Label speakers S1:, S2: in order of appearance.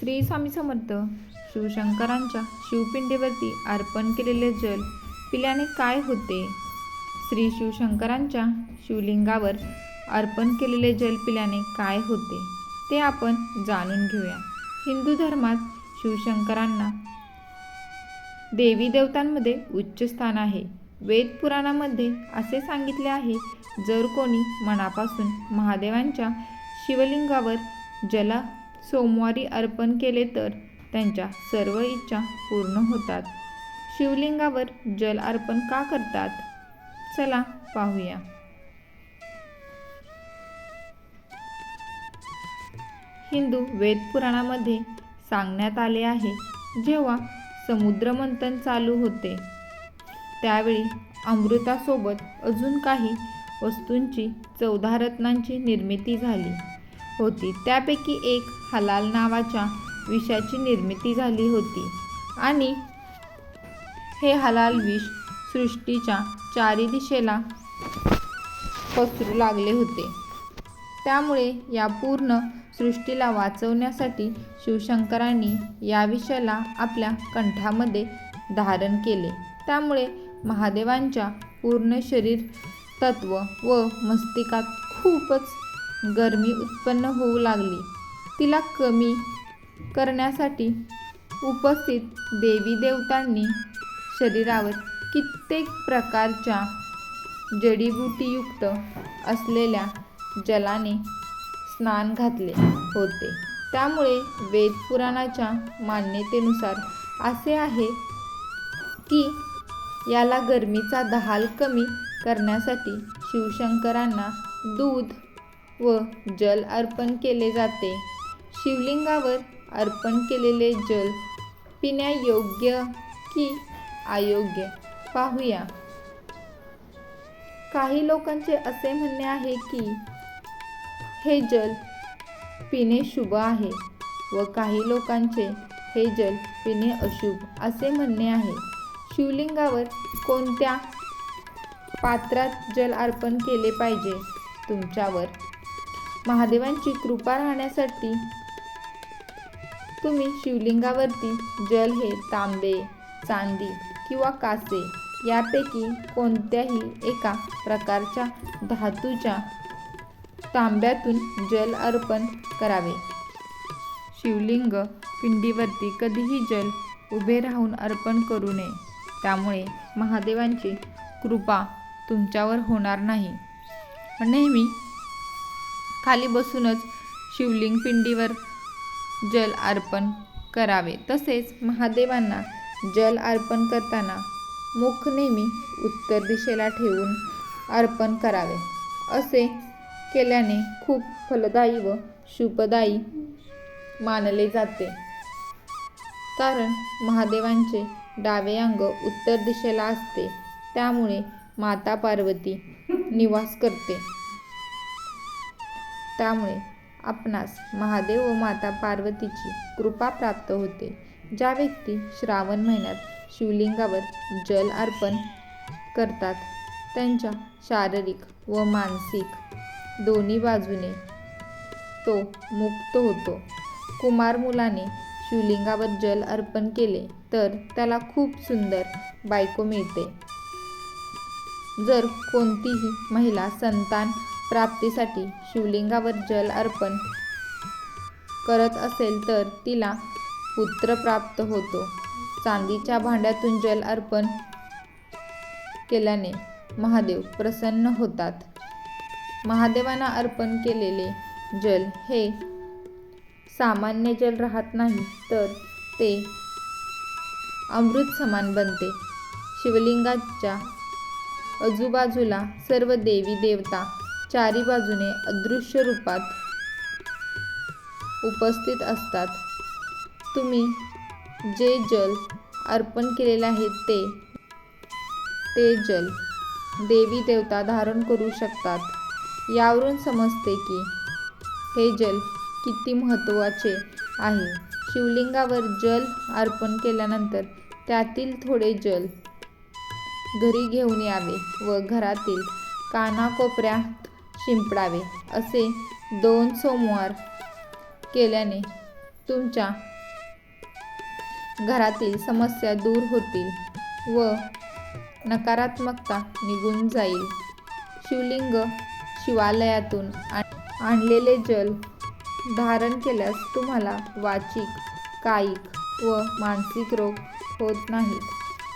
S1: श्री स्वामी समर्थ शिवशंकरांच्या शिवपिंडीवरती अर्पण केलेले जल पिल्याने काय होते? श्री शिवशंकरांच्या शिवलिंगावर अर्पण केलेले जल पिल्याने काय होते? ते आपण जाणून घेऊया. हिंदू धर्मात शिवशंकरांना देवी देवतांमध्ये उच्च स्थान आहे. वेद पुराणामध्ये असे सांगितले आहे जर कोणी मनापासून महादेवांच्या शिवलिंगावर जला सोमवारी अर्पण केले तर त्यांच्या सर्व इच्छा पूर्ण होतात. शिवलिंगावर जल अर्पण का करतात? चला पाहूया. हिंदू वेद पुराणामध्ये सांगण्यात आले आहे जेव्हा समुद्रमंथन चालू होते त्यावेळी अमृतासोबत अजून काही वस्तूंची चौदा रत्नांची निर्मिती झाली. होती. त्यापैकी एक हलाल नावाच्या विषाची निर्मिती झाली होती. आणि हे हलाल विष सृष्टीच्या चारी दिशेला पसरू लागले होते. त्यामुळे या पूर्ण सृष्टीला वाचवण्यासाठी शिवशंकरांनी या विषयाला आपल्या कंठामध्ये धारण केले. त्यामुळे महादेवांच्या पूर्ण शरीर तत्व व मस्तिकात खूपच गरमी उत्पन्न होऊ लागली. तिला कमी करण्यासाठी उपस्थित देवी देवतांनी शरीरावर कित्येक प्रकारच्या जडीबुटीयुक्त असलेल्या जलाने स्नान घातले होते. त्यामुळे वेदपुराणाच्या मान्यतेनुसार असे आहे की याला गरमीचा दहाल कमी करण्यासाठी शिवशंकरांना दूध व जल अर्पण केले जाते. शिवलिंगावर अर्पण केलेले जल पिण्यायोग्य की अयोग्य? पाहूया. काही लोकांचे असे म्हणणे आहे की हे जल पिणे शुभ आहे व काही लोकांचे हे जल पिणे अशुभ असे म्हणणे आहे. शिवलिंगावर कोणत्या पात्रात जल अर्पण केले पाहिजे? तुमच्यावर महादेवांची कृपा राहण्यासाठी तुम्ही शिवलिंगावरती जल हे तांबे चांदी किंवा कासे यापैकी कोणत्याही एका प्रकारच्या धातूच्या तांब्यातून जल अर्पण करावे. शिवलिंग पिंडीवरती कधीही जल उभे राहून अर्पण करू नये. त्यामुळे महादेवांची कृपा तुमच्यावर होणार नाही. नेहमी खाली बसूनच शिवलिंग पिंडीवर जल अर्पण करावे. तसेच महादेवांना जल अर्पण करताना मुख नेहमी उत्तर दिशेला ठेवून अर्पण करावे. असे केल्याने खूप फलदायी व शुभदायी मानले जाते. कारण महादेवांचे डावे अंग उत्तर दिशेला असते त्यामुळे माता पार्वती निवास करते. त्यामुळे आपणास महादेव व माता पार्वतीची कृपा प्राप्त होते. ज्या व्यक्ती श्रावण महिन्यात शिवलिंगावर जल अर्पण करतात त्यांच्या शारीरिक व मानसिक दोन्ही बाजूने तो मुक्त होतो. कुमार मुलाने शिवलिंगावर जल अर्पण केले तर त्याला खूप सुंदर बायको मिळते. जर कोणतीही महिला संतान प्राप्तीसाठी शिवलिंगावर जल अर्पण करत असेल तर तिला पुत्र प्राप्त होतो. चांदीच्या भांड्यातून जल अर्पण केल्याने महादेव प्रसन्न होतात. महादेवांना अर्पण केलेले जल हे सामान्य जल राहत नाही तर ते अमृत समान बनते. शिवलिंगाच्या आजूबाजूला सर्व देवी देवता चारी बाजूने अदृश्य रूपात उपस्थित असतात. तुम्ही जे जल अर्पण केलेले आहे ते ते जल देवी देवता धारण करू शकतात. यावरून समजते की हे जल किती महत्त्वाचे आहे. शिवलिंगावर जल अर्पण केल्यानंतर त्यातील थोडे जल घरी घेऊन यावे व घरातील कानाकोपऱ्यात शिंपडावे असे दोन सोमवार केल्याने तुमच्या घरातील समस्या दूर होतील व नकारात्मकता निघून जाईल. शिवलिंग शिवालयातून आण- आणलेले जल धारण केल्यास तुम्हाला वाचिक कायिक व मानसिक रोग होत नाहीत.